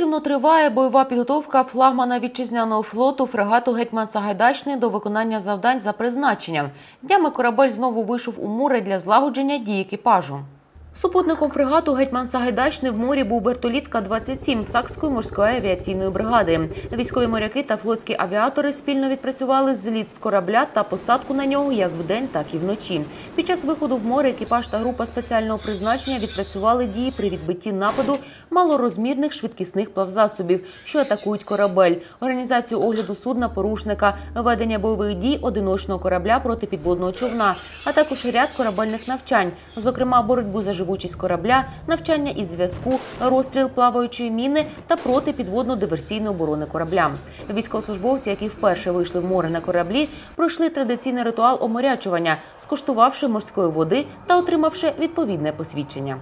Активно триває бойова підготовка флагмана вітчизняного флоту фрегату Гетьман Сагайдачний до виконання завдань за призначенням. Днями корабель знову вийшов у море для злагодження дій екіпажу. Супутником фрегату Гетьман Сагайдачний в морі був вертоліт К-27 Сакської морської авіаційної бригади. Військові моряки та флотські авіатори спільно відпрацювали зліт з корабля та посадку на нього як вдень, так і вночі. Під час виходу в море екіпаж та група спеціального призначення відпрацювали дії при відбитті нападу малорозмірних швидкісних плавзасобів, що атакують корабель, організацію огляду судна порушника, ведення бойових дій одиночного корабля проти підводного човна, а також ряд корабельних навчань, зокрема боротьбу за живучість корабля, навчання із зв'язку, розстріл плаваючої міни та протипідводну диверсійну оборони корабля. Військовослужбовці, які вперше вийшли в море на кораблі, пройшли традиційний ритуал оморячування, скуштувавши морської води та отримавши відповідне посвідчення.